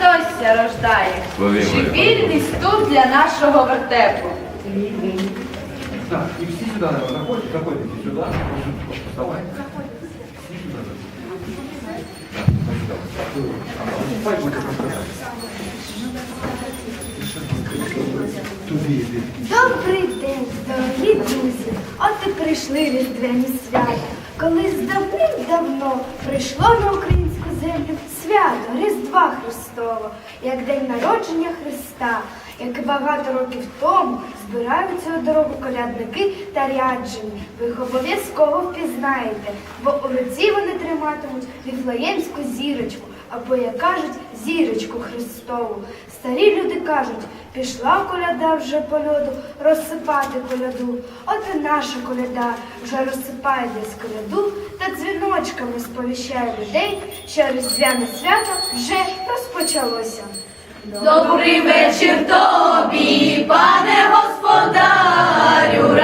Христос ся рождає. Славімо Чи Його. вільний ступ для нашого вертепу? Так, и все сюда, наверное, заходите, заходите сюда. Вставай. Все сюда. Да, сюда. Ага, будете Туди йди. Добрий день, дорогі друзі! От і прийшли різдвяні свята. Колись давним-давно прийшло на землю свято Різдва Христова, як день народження Христа, як багато років тому збираються у дорогу колядники та ряджені. Ви їх обов'язково впізнаєте, бо у руці вони триматимуть віфлеємську зірочку, або, як кажуть, зірочку Христову. Старі люди кажуть, пішла коляда вже по льоду розсипати коляду. От і наша коляда вже розсипає десь коляду та дзвіночками сповіщає людей, що різдвяне свято вже розпочалося. Добрий вечір тобі, пане господарю,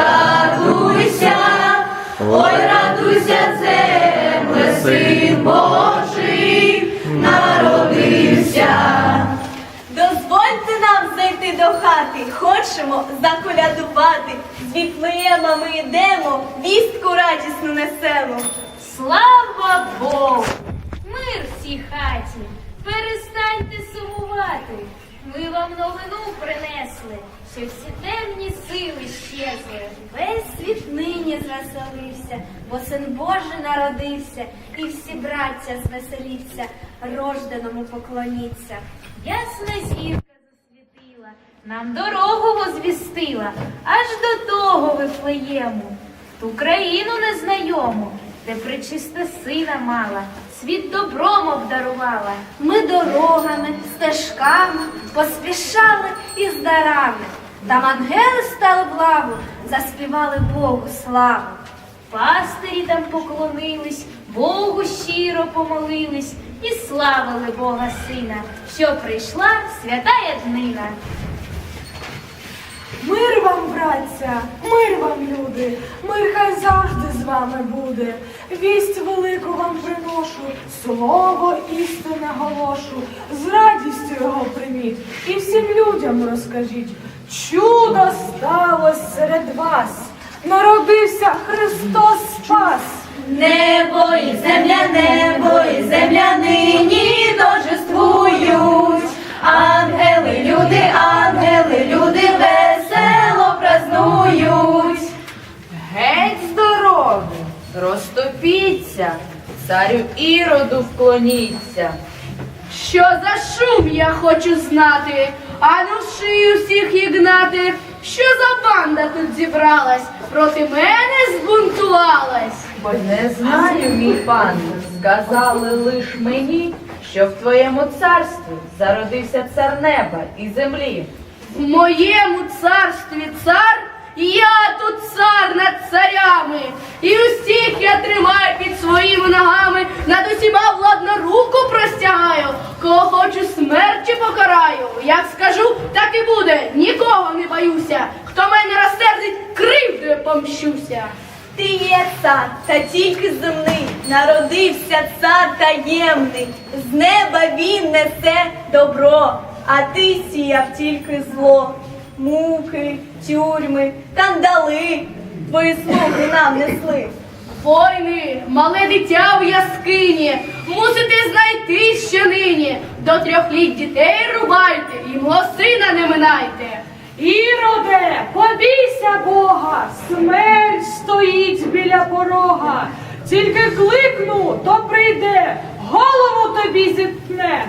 хати, хочемо заколядувати. З віфлеєма ми йдемо, вістку радісну несемо. Слава Богу! Мир всій хаті! Перестаньте сумувати. Ми вам новину принесли, що всі темні сили щезли. Весь світ нині звеселився, бо син Божий народився, і всі браття звеселіться, рожденому поклоніться. Ясна засвітила, нам дорогу возвістила, аж до того вифлеєму, ту країну незнайому, де причиста сина мала, світ добром обдарувала. Ми дорогами, стежками поспішали із дарами. Там ангели стали в лаву, заспівали Богу славу. Пастирі там поклонились, Богу щиро помолились і славили Бога Сина, що прийшла святая днина. Мир вам, братця, мир вам, люди, мир хай завжди з вами буде. Вість велику вам приношу, слово істинне голошу, з радістю його прийміть і всім людям розкажіть. Чудо сталося серед вас, народився Христос Спас. Небо і земля, небо і земля нині торжествують. Ангели, люди, ангели, розступіться, царю іроду вклоніться. Що за шум я хочу знати, а ну в шию всіх ігнати, що за банда тут зібралась, проти мене збунтувалась. Бо не знаю, мій пан, сказали лиш мені, що в твоєму царстві зародився цар неба і землі. В моєму царстві цар, я тут цар над царями, і усіх я тримаю під своїми ногами, над усіма владно руку простягаю, кого хочу смерті покараю. Як скажу, так і буде, нікого не боюся. Хто мене розсердить, кривдою помщуся. Ти є цар, та тільки земний, народився цар таємний, з неба він несе добро, а ти сіяв тільки зло, муки, тюрми, кандали, твої слуги нам несли. Воїни, мале дитя в яскині, мусите знайти ще нині. До трьох літ дітей рубайте, і мого сина не минайте. Іроде, побійся Бога, смерть стоїть біля порога. Тільки кликну, то прийде, голову тобі зітне.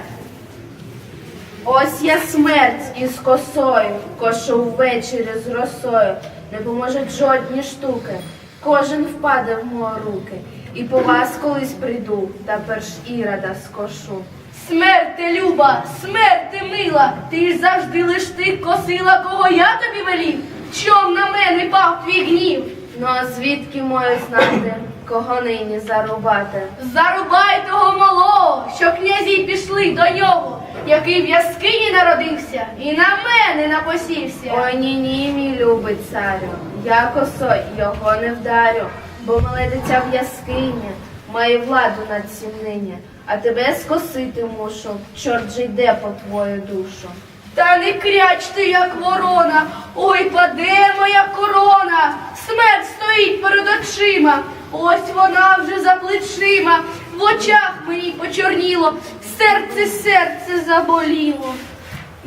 Ось я смерть із косою, кошу ввечері з росою. Не поможуть жодні штуки, кожен впаде в мої руки. І по вас колись прийду, та перш ірода скошу. Смерть ти люба, смерть ти мила, ти ж завжди лиш тих косила, кого я тобі велів. Чом на мене пав твій гнів? Ну а звідки маю знати, кого нині зарубати? Зарубай того малого, що князі пішли до нього, який в яскині народився і на мене напосівся. Ой ні, ні, мій любий царю, я косой його не вдарю, бо мале дитя в яскині має владу над цим нині. а тебе скосити мушу. Чорт же йде по твою душу. Та не кряч ти, як ворона, ой, паде моя корона, смерть стоїть перед очима, ось вона вже за плечима, в очах мені почорніло, серце, серце заболіло.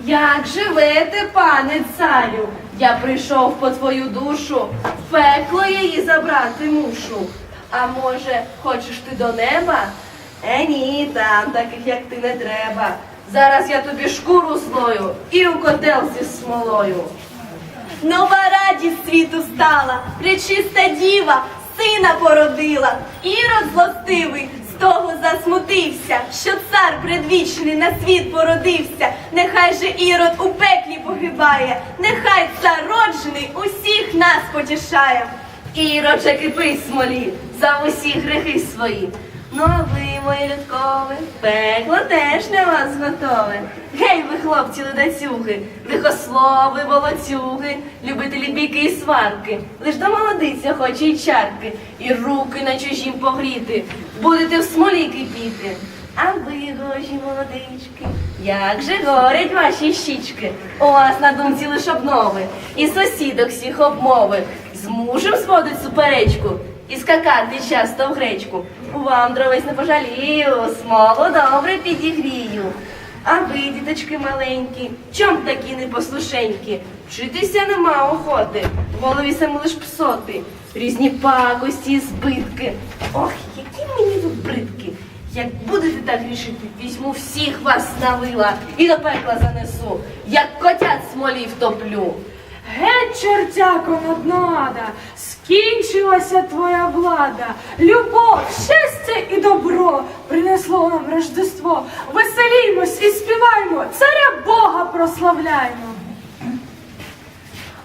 Як живете, пане царю? Я прийшов по твою душу, пекло її забрати мушу. А може, хочеш ти до неба? Е, ні, там таких, як ти, не треба. Зараз я тобі шкуру злою і у котел зі смолою. Нова радість світу стала, пречиста діва, сина породила. Ірод злостивий того засмутився, що цар предвічний на світ породився. Нехай же ірод у пеклі погибає, нехай цар роджений усіх нас потішає. Ірод же кипить смолі за усі грехи свої. Ну а ви, мої людкові, пекло теж для вас готове. Гей, ви, хлопці, ледацюги, лихослови, волоцюги, любителі бійки і сварки. Лиш до молодиця хоче й чарки, і руки на чужім погріти, будете в смолі кипіти. А ви, гожі молодички, як же горять ваші щічки? У вас на думці лиш обнови, і сусідок всіх обмови. З мужем зводить суперечку і скакати часто в гречку. Вам дровець не пожалію, смолу добре підігрію. А ви, діточки маленькі, чом такі непослушенькі? Вчитися нема охоти, в голові саме лиш псоти, різні пакості, збитки. Ох, які мені тут бридки. Як будете так рішити, візьму всіх вас на вила і до пекла занесу, як котят смолі втоплю. Геть, чортяко наднада, скінчилася твоя влада. Любов, щастя і добро принесло нам Рождество. Веселімось і співаймо, царя Бога прославляймо.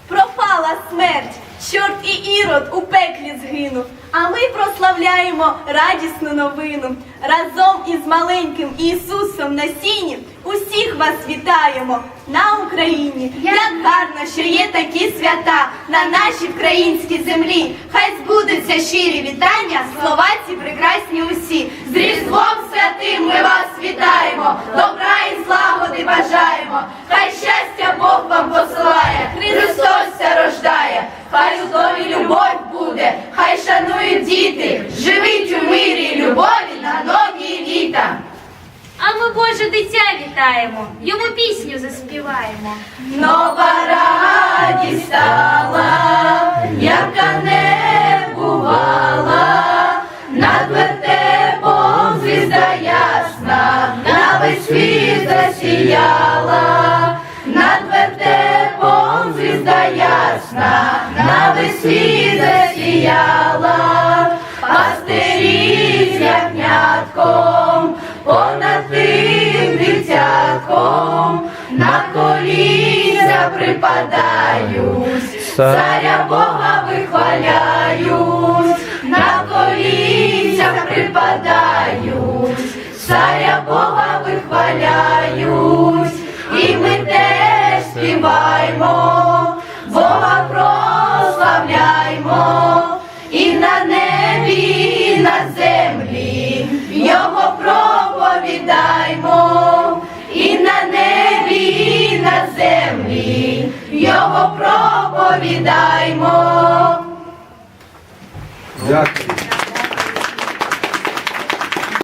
Пропала смерть, чорт і ірод у пеклі згинув. А ми прославляємо радісну новину. Разом із маленьким Ісусом на сіні усіх вас вітаємо на Україні. Як гарно, що є такі свята на нашій українській землі. Хай збудуться щирі вітання, слова ці прекрасні усі. З Різдвом святим ми вас вітаємо, добра і злагоди бажаємо. Хай щастя Бог вам посилає, дитя вітаємо, йому пісню заспіваємо. Нова радість стала, яка не бувала, над вертепом звізда ясна, на весь світ засіяла, над вертепом звізда ясна, на весь світ засіяла, пастирі з ягнятком, дитятком, на коліна припадаюсь, царя Бога вихваляюсь, на коліна припадаюсь, царя Бога його проповідаймо. Дякую.